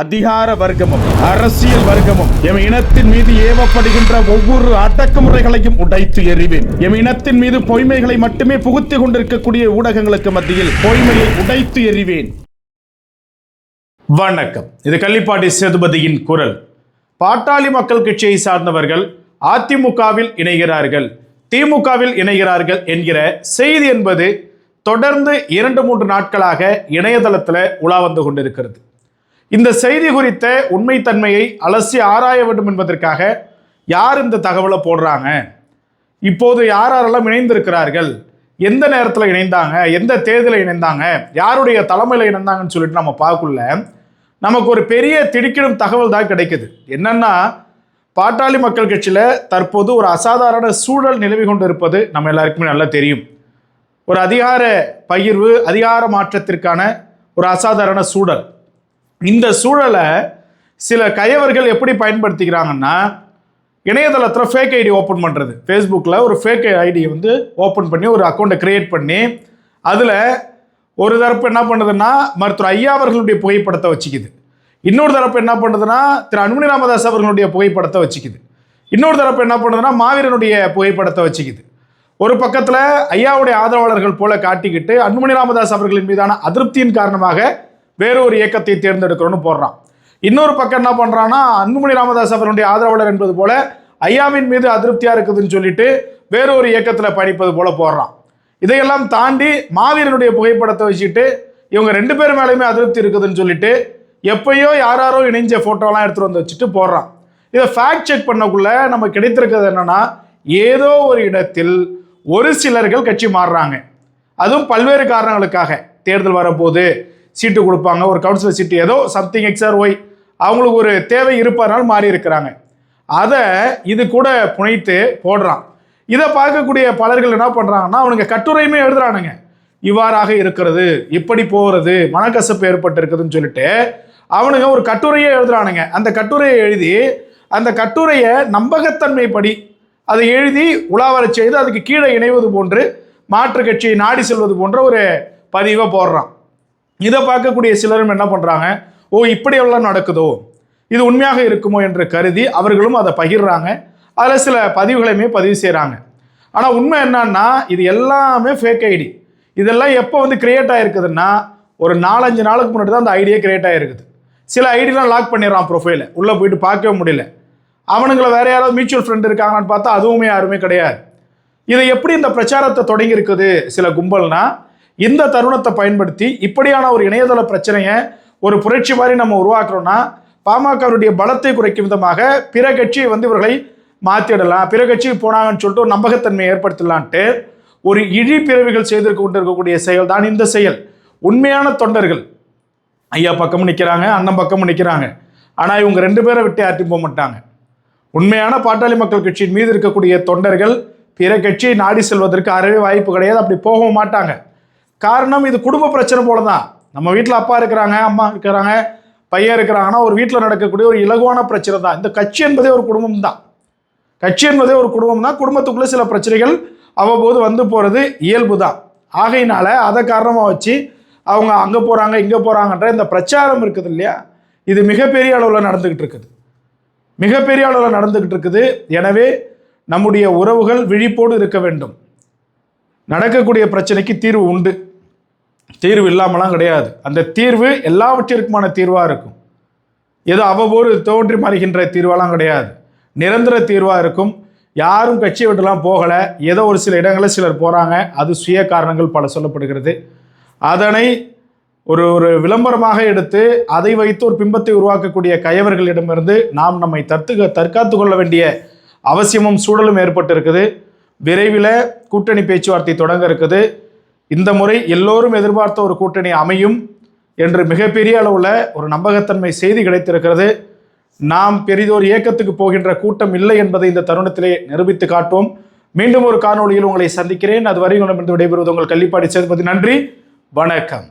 அதிகார வர்க்கமும் அரசியல் வர்க்கமும் எம் இனத்தின் மீது ஏவப்படுகின்ற ஒவ்வொரு அடக்குமுறைகளையும் உடைத்து எறிவேன். எம் இனத்தின் மீது பொய்மைகளை மட்டுமே புகுத்திக் கொண்டிருக்கக்கூடிய ஊடகங்களுக்கு மத்தியில் பொய்மையை உடைத்து எறிவேன். வணக்கம். இது கள்ளிப்பாடி சேதுபதியின் குரல். பாட்டாளி மக்கள் கட்சியை சார்ந்தவர்கள் அதிமுகவில் இணைகிறார்கள் திமுகவில் இணைகிறார்கள் என்கிற செய்தி என்பது தொடர்ந்து இரண்டு மூன்று நாட்களாக இணையதளத்தில் உலா வந்து கொண்டிருக்கிறது. இந்த செய்தி குறித்த உண்மைத்தன்மையை அலசி ஆராய வேண்டும் என்பதற்காக யார் இந்த தகவலை போடுறாங்க? இப்போது யார் யாரெல்லாம் இணைந்திருக்கிறார்கள்? எந்த நேரத்தில் இணைந்தாங்க? எந்த தேர்தலில் இணைந்தாங்க? யாருடைய தலைமையில் இணைந்தாங்கன்னு சொல்லிட்டு நம்ம பார்க்கல நமக்கு ஒரு பெரிய திடுக்கிடும் தகவல் தான் கிடைக்குது. என்னன்னா பாட்டாளி மக்கள் கட்சியில் தற்போது ஒரு அசாதாரண சூழல் நிலவி கொண்டு இருப்பது நம்ம எல்லாருக்குமே நல்லா தெரியும். ஒரு அதிகார பகிர்வு அதிகார மாற்றத்திற்கான ஒரு அசாதாரண சூழல். இந்த சூழலை சில கயவர்கள் எப்படி பயன்படுத்திக்கிறாங்கன்னா இணையதளத்தில் ஃபேக் ஐடி ஓப்பன் பண்ணுறது ஃபேஸ்புக்கில் ஒரு ஃபேக் ஐடியை வந்து ஓப்பன் பண்ணி ஒரு அக்கௌண்ட்டை க்ரியேட் பண்ணி அதில் ஒரு தரப்பு என்ன பண்ணுதுன்னா மருத்துவர் ஐயா அவர்களுடைய புகைப்படத்தை வச்சுக்குது. இன்னொரு தரப்பு என்ன பண்ணுதுன்னா திரு அன்புமணி ராமதாஸ் அவர்களுடைய புகைப்படத்தை வச்சுக்குது. இன்னொரு தரப்பு என்ன பண்ணுதுன்னா மாவீரனுடைய புகைப்படத்தை வச்சுக்குது. ஒரு பக்கத்தில் ஐயாவுடைய ஆதரவாளர்கள் போல காட்டிக்கிட்டு அன்புமணி ராமதாஸ் அவர்களின் மீதான அதிருப்தியின் காரணமாக வேற ஒரு இயக்கத்தை தேர்ந்தெடுக்கிறோன்னு போடுறான். இன்னொரு பக்கம் என்ன பண்ணுறான்னா அன்புமணி ராமதாஸ் அவருடைய ஆதரவாளர் என்பது போல ஐயாவின் மீது அதிருப்தியாக இருக்குதுன்னு சொல்லிட்டு வேற ஒரு இயக்கத்தில் பயணிப்பது போல போடுறான். இதையெல்லாம் தாண்டி மாவீரனுடைய புகைப்படத்தை வச்சுட்டு இவங்க ரெண்டு பேர் மேலேயுமே அதிருப்தி இருக்குதுன்னு சொல்லிட்டு எப்பயோ யாராரோ இணைஞ்ச ஃபோட்டோலாம் எடுத்துகிட்டு வந்து வச்சுட்டு போடுறான். இதை ஃபேக்ட் செக் பண்ணக்குள்ள நம்ம கிடைத்திருக்கிறது என்னென்னா ஏதோ ஒரு இடத்தில் ஒரு சிலர்கள் கட்சி மாறுறாங்க. அதுவும் பல்வேறு காரணங்களுக்காக. தேர்தல் வரப்போகுது. சீட்டு கொடுப்பாங்க. ஒரு கவுன்சிலர் சீட்டு. ஏதோ சம்திங் எக்ஸ்ஆர் ஒய் அவங்களுக்கு ஒரு தேவை இருப்பதனால் மாறி இருக்கிறாங்க. அதை இது கூட புனைத்து போடுறான். இதை பார்க்கக்கூடிய பலர்கள் என்ன பண்ணுறாங்கன்னா அவனுங்க கட்டுரையுமே எழுதுறானுங்க. இவ்வாறாக இருக்கிறது இப்படி போகிறது மனக்கசப்பு ஏற்பட்டிருக்குதுன்னு சொல்லிட்டு அவனுங்க ஒரு கட்டுரையே எழுதுறானுங்க. அந்த கட்டுரையை எழுதி அந்த கட்டுரையை நம்பகத்தன்மைப்படி அதை எழுதி உலாவரச் செய்து அதுக்கு கீழே இணைவது போன்று மாற்று கட்சியை நாடி செல்வது போன்ற ஒரு பதிவை போடுறான். இதை பார்க்கக்கூடிய சிலரும் என்ன பண்ணுறாங்க ஓ இப்படி எல்லாம் நடக்குதோ? இது உண்மையாக இருக்குமோ என்று கருதி அவர்களும் அதை பகிர்றாங்க. அதில் சில பதிவுகளையுமே பதிவு செய்கிறாங்க ஆனால் உண்மை என்னன்னா இது எல்லாமே ஃபேக் ஐடி இதெல்லாம் எப்போ வந்து கிரியேட் ஆகிருக்குதுன்னா ஒரு நாலஞ்சு நாளுக்கு முன்னாடி தான் அந்த ஐடியே கிரியேட் ஆகிருக்குது சில ஐடிலாம் லாக் பண்ணிடுறான் ப்ரொஃபைலை உள்ளே போயிட்டு பார்க்கவே முடியல. அவனுங்களை வேற யாராவது மியூச்சுவல் ஃப்ரெண்ட் இருக்காங்கன்னு பார்த்தா அதுவுமே யாருமே கிடையாது. இதை எப்படி இந்த பிரச்சாரத்தை தொடங்கி இருக்குது சில கும்பல்னால் இந்த தருணத்தை பயன்படுத்தி இப்படியான ஒரு இணையதள பிரச்சனையை ஒரு புரட்சி மாதிரி நம்ம உருவாக்குறோம்னா பாமகவுடைய பலத்தை குறைக்கும் விதமாக பிற கட்சியை வந்து இவர்களை மாற்றிடலாம் பிற கட்சிக்கு போனாங்கன்னு சொல்லிட்டு ஒரு நம்பகத்தன்மையை ஏற்படுத்தலான்ட்டு ஒரு இழி பிறவிகள் செய்திருக்க கொண்டிருக்கக்கூடிய செயல் தான் இந்த செயல். உண்மையான தொண்டர்கள். ஐயா பக்கமும் நிற்கிறாங்க அண்ணன் பக்கமும் நிற்கிறாங்க ஆனால் இவங்க ரெண்டு பேரை விட்டு யார்ட்டும் போக மாட்டாங்க. உண்மையான பாட்டாளி மக்கள் கட்சியின் மீது இருக்கக்கூடிய தொண்டர்கள் பிற கட்சியை நாடி செல்வதற்கு அறவே வாய்ப்பு கிடையாது. அப்படி போகவும் மாட்டாங்க. காரணம் இது குடும்ப பிரச்சனை போல தான் நம்ம வீட்டில் அப்பா இருக்கிறாங்க அம்மா இருக்கிறாங்க பையன் இருக்கிறாங்கன்னா ஒரு வீட்டில் நடக்கக்கூடிய ஒரு இலகுவான பிரச்சனை தான். இந்த கட்சி என்பதே ஒரு குடும்பம் தான். கட்சி என்பதே ஒரு குடும்பம் தான். குடும்பத்துக்குள்ளே சில பிரச்சனைகள் அவ்வப்போது வந்து போகிறது இயல்பு தான். ஆகையினால அதை காரணமாக வச்சு அவங்க அங்கே போகிறாங்க இங்கே போகிறாங்கன்ற இந்த பிரச்சாரம் இருக்குது இல்லையா? இது மிகப்பெரிய அளவில் நடந்துக்கிட்டு இருக்குது. மிகப்பெரிய அளவில் நடந்துக்கிட்டு இருக்குது. எனவே நம்முடைய உறவுகள் விழிப்போடு இருக்க வேண்டும். நடக்கக்கூடிய பிரச்சனைக்கு தீர்வு உண்டு. தீர்வு இல்லாமலாம் கிடையாது. அந்த தீர்வு எல்லாவற்றிற்குமான தீர்வாக இருக்கும். ஏதோ அவ்வப்போது தோன்றி மறைகின்ற தீர்வெல்லாம் கிடையாது. நிரந்தர தீர்வாக இருக்கும். யாரும் கட்சியை விட்டுலாம் போகலை. ஏதோ ஒரு சில இடங்களில் சிலர் போகிறாங்க அது சுய காரணங்கள் பல சொல்லப்படுகிறது. அதனை ஒரு ஒரு விளம்பரமாக எடுத்து அதை வைத்து ஒரு பிம்பத்தை உருவாக்கக்கூடிய கயவர்களிடமிருந்து நாம் நம்மை தத்து தற்காத்து கொள்ள வேண்டிய அவசியமும் சூழலும் ஏற்பட்டு இருக்குது விரைவில் கூட்டணி பேச்சுவார்த்தை தொடங்க இருக்குது. இந்த முறை எல்லோரும் எதிர்பார்த்த ஒரு கூட்டணி அமையும் என்று மிகப்பெரிய அளவில் ஒரு நம்பகத்தன்மை செய்தி கிடைத்திருக்கிறது. நாம் பெரிதோர் இயக்கத்துக்கு போகின்ற கூட்டம் இல்லை என்பதை இந்த தருணத்திலே நிரூபித்து காட்டுவோம். மீண்டும் ஒரு காணொளியில் உங்களை சந்திக்கிறேன். அதுவரை உங்களிடம் விடைபெறுவது உங்கள் கள்ளிப்பாடி சேதுபதி. நன்றி. வணக்கம்.